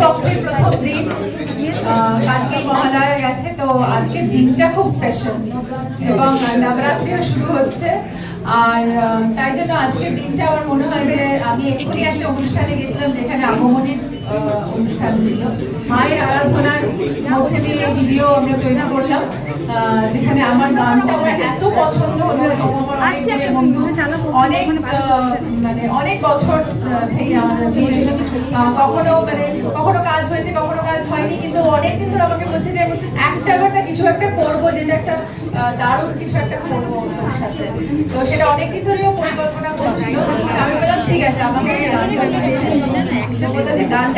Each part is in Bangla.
প্রতিপক্ষের প্রথম দিন আহ, কালকে মহালয়া গেছে তো আজকের দিনটা খুব স্পেশাল এবং নবরাত্রিও শুরু হচ্ছে আর তাই জন্য আজকের দিনটা আমার মনে হয় যে আমি এক্ষুনি একটা অনুষ্ঠানে গেছিলাম যেখানে আগমনীর অনুষ্ঠান ছিল। মায়ের আরাধনার মধ্যে দিয়ে ভিডিও আমরা তৈরি করলাম। যেখানে আমার গানটা আমার এত পছন্দ হলো বন্ধু অনেক মানে অনেক বছর থেকে আমাদের কখনো মানে কখনো কাজ হয়েছে কখনো কাজ হয়নি কিন্তু অনেক দিন ধরে আমাকে বলছে যে একটা কিছু একটা করব যেটা একটা দারুণ কিছু একটা করব সাথে। তো সেটা অনেক দিন ধরেও পরিকল্পনা করছিল। আমি বললাম ঠিক আছে আমাকে গানটা যে গানটা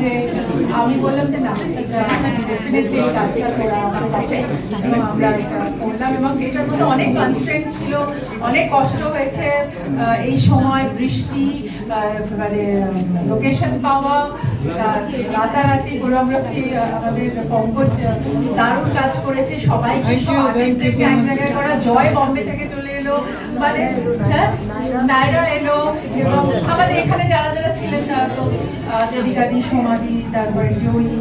যে আমি বললাম যে না এটা ডেফিনেটলি এই কাজটা করা আমার পক্ষে। এবং আমরা এটা করলাম এবং এটার মধ্যে অনেক কনস্ট্রেন্ট ছিল অনেক কষ্ট হয়েছে এই সময় বৃষ্টি মানে লোকেশন পাওয়া রাতারাতি কোরিওগ্রাফি আমাদের পঙ্কজ দারুণ কাজ করেছে সবাইকে সব আর্টিস্টদেরকে এক জায়গায় করা জয় বম্বে থেকে চলে এলো। মানে হ্যাঁ নায়রা এলো এবং আমাদের এখানে যারা যারা ছিলেন তারা তো দেবিকাদি সমাধি তারপরে জয়ী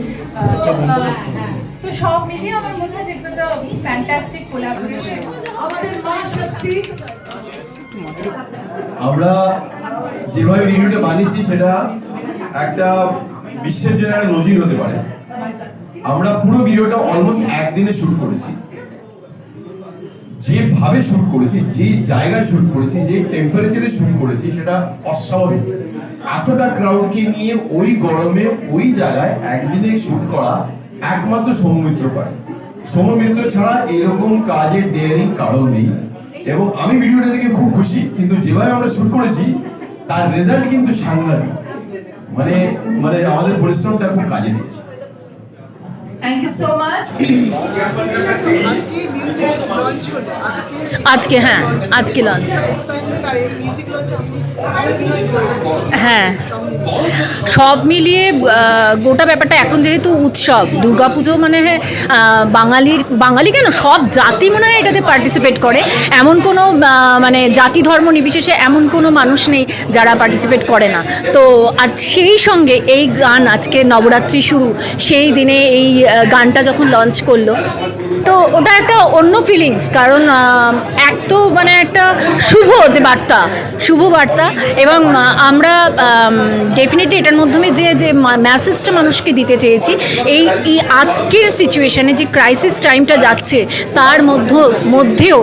তো, সব মিলিয়ে আমার মনে হয় ফ্যান্টাস্টিক কোলাবোরেশন আমাদের মা শক্তি। আমরা যেভাবে ভিডিওটা বানিয়েছি সেটা একটা বিশ্বের জন্য একটা নজির হতে পারে। আমরা পুরো ভিডিওটা অলমোস্ট একদিনে শুট করেছি। যেভাবে শুট করেছি, যে জায়গায় শুট করেছি, যে টেম্পারেচারে শুট করেছি, সেটা অস্বাভাবিক। এতটা ক্রাউডকে নিয়ে ওই গরমে, ওই জায়গায় একদিনে শুট করা একমাত্র সৌমিত্র পারে সৌমিত্র ছাড়া এরকম কাজের ডেয়ারিং কারণ নেই। এবং আমি ভিডিওটা দেখে খুব খুশি, কিন্তু যেভাবে আমরা শুট করেছি, তার রেজাল্ট কিন্তু সাংঘাতিক। মানে মানে আমাদের পরিশ্রমটা খুব কাজে দিচ্ছে। থ্যাংক ইউ সো মাচ আজকে হ্যাঁ আজকে লঞ্চ। হ্যাঁ সব মিলিয়ে গোটা ব্যাপারটা এখন যেহেতু উৎসব দুর্গাপুজো মানে হ্যাঁ, বাঙালির বাঙালি কেন সব জাতি মনে হয় এটাতে পার্টিসিপেট করে। এমন কোনো মানে জাতি ধর্ম নির্বিশেষে এমন কোনো মানুষ নেই যারা পার্টিসিপেট করে না। তো আর সেই সঙ্গে এই গান আজকে নবরাত্রি শুরু সেই দিনে এই গানটা যখন লঞ্চ করল তো ওটা একটা অন্য ফিলিংস কারণ এক তো মানে একটা শুভ যে বার্তা, শুভ বার্তা, এবং আমরা ডেফিনেটলি এটার মাধ্যমে যে যে মেসেজটা মানুষকে দিতে চেয়েছি, এই এই আজকের সিচুয়েশানে যে ক্রাইসিস টাইমটা যাচ্ছে, তার মধ্য, মধ্যেও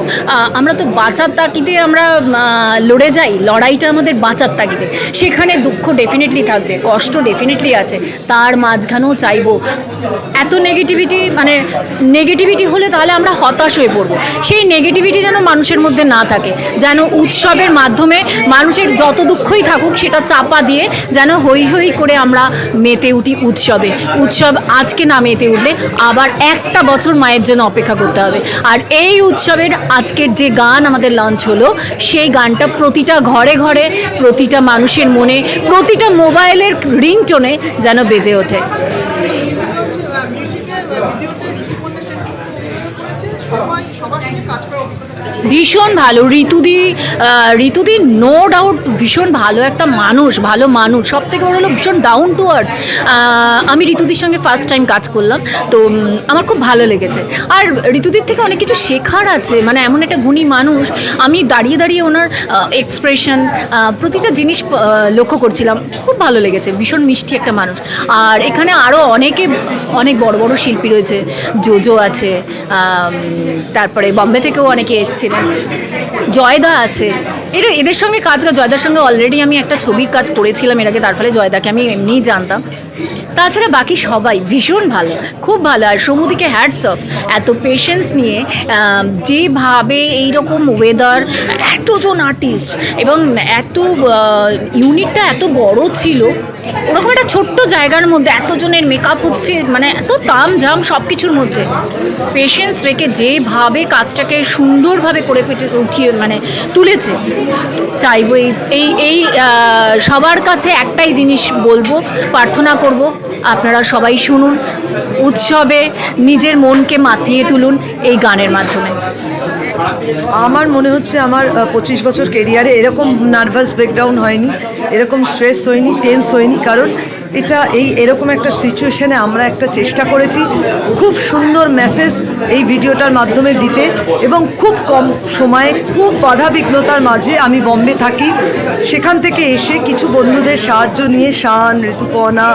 আমরা তো বাঁচার তাকিতে আমরা লড়ে যাই, লড়াইটা আমাদের বাঁচার তাকিতে সেখানে দুঃখ ডেফিনেটলি থাকবে, কষ্ট ডেফিনেটলি আছে, তার মাঝখানেও চাইব, এত নেগেটিভিটি মানে নেগেটিভিটি হলে তাহলে আমরা হতাশ হয়ে পড়ব। সেই নেগেটিভিটি যেন মানুষের মধ্যে না থাকে, যেন উৎসবের মাধ্যমে মানুষের যত দুঃখই থাকুক সেটা চাপা দিয়ে যেন হই হই করে আমরা মেতে উঠি উৎসবে। উৎসব আজকে না মেতে উঠলে আবার একটা বছর মায়ের জন্য অপেক্ষা করতে হবে। আর এই উৎসবের আজকের যে গান আমাদের লঞ্চ হলো, সেই গানটা প্রতিটা ঘরে ঘরে, প্রতিটা মানুষের মনে, প্রতিটা মোবাইলের রিংটোনে যেন বেজে ওঠে মিউজিক লঞ্চ মিউজিকে ভিডিওতে ঋষিকন্যা করেছে সবাই সবার সঙ্গে কাজ করার অভিজ্ঞতা ভীষণ ভালো। ঋতুদি ঋতুদি নো ডাউট ভীষণ ভালো একটা মানুষ, ভালো মানুষ। সব থেকে বড় হলো ভীষণ ডাউন টু আর্থ আমি ঋতুদির সঙ্গে ফার্স্ট টাইম কাজ করলাম, তো আমার খুব ভালো লেগেছে। আর ঋতুদির থেকে অনেক কিছু শেখার আছে মানে এমন একটা গুণী মানুষ। আমি দাঁড়িয়ে দাঁড়িয়ে ওনার এক্সপ্রেশন প্রতিটা জিনিস লক্ষ্য করছিলাম। খুব ভালো লেগেছে, ভীষণ মিষ্টি একটা মানুষ। আর এখানে আরও অনেকে, অনেক বড় বড় শিল্পী রয়েছে, জোজো আছে তারপরে বম্বে থেকেও অনেকে এসেছিলেন জয়দা আছে। এটা এদের সঙ্গে কাজ জয়দার সঙ্গে অলরেডি আমি একটা ছবির কাজ করেছিলাম এর আগে তার ফলে জয়দাকে আমি এমনিই জানতাম। তাছাড়া বাকি সবাই ভীষণ ভালো, খুব ভালো। আর সমুদিকে হ্যাডস অফ এত পেশেন্স নিয়ে যেভাবে এইরকম ওয়েদার এতজন আর্টিস্ট এবং এত ইউনিটটা এত বড় ছিল ওরকম একটা ছোট্ট জায়গার মধ্যে এতজনের মেকআপ হচ্ছে মানে এত তাম ঝাম সব কিছুর মধ্যে। পেশেন্স রেখে যেভাবে কাজটাকে সুন্দরভাবে করে ফেটে উঠিয়ে মানে তুলেছে, চাইব এই এই এই সবার কাছে একটাই জিনিস বলব, প্রার্থনা করব, আপনারা সবাই শুনুন, উৎসবে নিজের মনকে মাতিয়ে তুলুন এই গানের মাধ্যমে। আমার মনে হচ্ছে আমার পঁচিশ বছর কেরিয়ারে এরকম নার্ভাস ব্রেকডাউন হয়নি, এরকম স্ট্রেস হয়নি টেন্স হয়নি, কারণ এটা এই এরকম একটা সিচুয়েশনে আমরা একটা চেষ্টা করেছি খুব সুন্দর মেসেজ এই ভিডিওটার মাধ্যমে দিতে এবং খুব কম সময়ে, খুব বাধা বিঘ্নতার মাঝে আমি বম্বে থাকি। সেখান থেকে এসে কিছু বন্ধুদের সাহায্য নিয়ে শান, ঋতুপর্ণা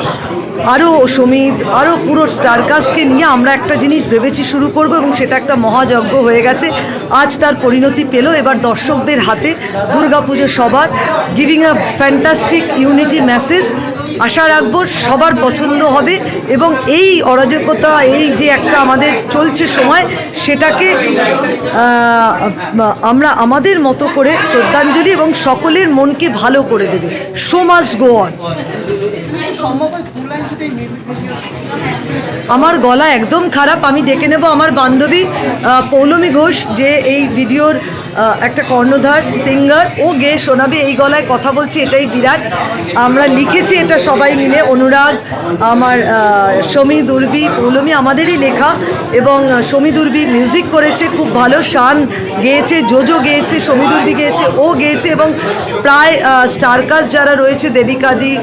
আরও সমিত আরও পুরো স্টারকাস্টকে নিয়ে আমরা একটা জিনিস ভেবেছি শুরু করব এবং সেটা একটা মহাযজ্ঞ হয়ে গেছে। আজ তার পরিণতি পেল এবার দর্শকদের হাতে। দুর্গাপুজো সবার giving a fantastic unity message আশা রাখব সবার পছন্দ হবে এবং এই অরাজকতা, এই যে একটা আমাদের চলছে সময়, সেটাকে আমরা আমাদের মতো করে শ্রদ্ধাঞ্জলি এবং সকলের মনকে ভালো করে দেবে। সো মাস্ট গো অন আমার গলা একদম খারাপ আমি ডেকে নেব আমার বান্ধবী পৌলমী ঘোষ যে এই ভিডিওর একটা কর্ণধার সিঙ্গার ও গে শোনাবে এই গলায় কথা বলছি, এটাই বিরাট। আমরা লিখেছি এটা সবাই মিলে, অনুরাগ, আমার সমী দুর্বি, পৌলমী, আমাদেরই লেখা, এবং সমী দুর্বি মিউজিক করেছে, খুব ভালো শান গেয়েছে, জোজো গেয়েছে, সমী দুর্বি গেয়েছে, ও গেয়েছে, এবং প্রায় স্টারকাস যারা রয়েছে, দেবিকাদি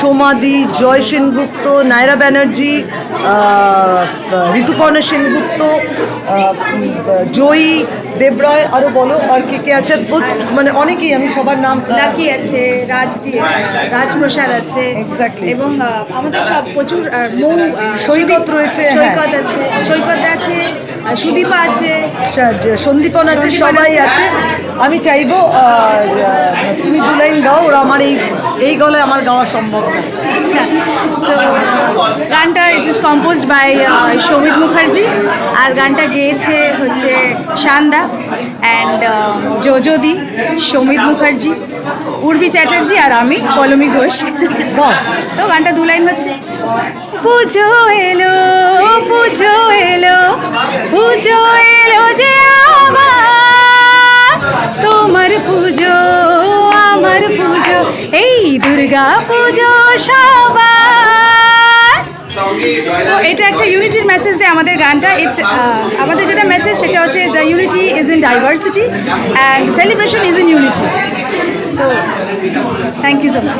সোমাদি, জয় সেনগুপ্ত, নায়রা ব্যানার্জি ঋতুপর্ণা সেনগুপ্ত জয়ী দেবরয় আরও বলো আর কে কে আছে মানে অনেকেই আমি সবার নাম লাকি আছে রাজ দিয়ে রাজপ্রসাদ আছে এবং আমাদের সব প্রচুর মৌ সৈকত রয়েছে, হ্যাঁ। সৈকত আছে সৈকত আছে সুদীপা আছে সন্দীপন আছে সবাই আছে। আমি চাইব তুমি দু লাইন গাও ওরা আমার এই এই গলায় আমার গাওয়া সম্ভব না। আচ্ছা সো গানটা it is composed by Soumit Mukherjee আর গানটা গেয়েছে হচ্ছে শান্দা অ্যান্ড যোজদি সৌমিত মুখার্জি উর্বি চ্যাটার্জি আর আমি পলমি ঘোষ তো গানটা দু লাইন হচ্ছে। পুজো এলো পুজো এলো পুজো এলো যে আমার তোমার পুজো, আমার পুজো, এই দুর্গা পুজো সবার। তো এটা একটা ইউনিটির মেসেজ দেয় আমাদের গানটা। ইটস আমাদের যেটা মেসেজ সেটা হচ্ছে the unity is in diversity and celebration is in unity তো থ্যাংক ইউ সো মাচ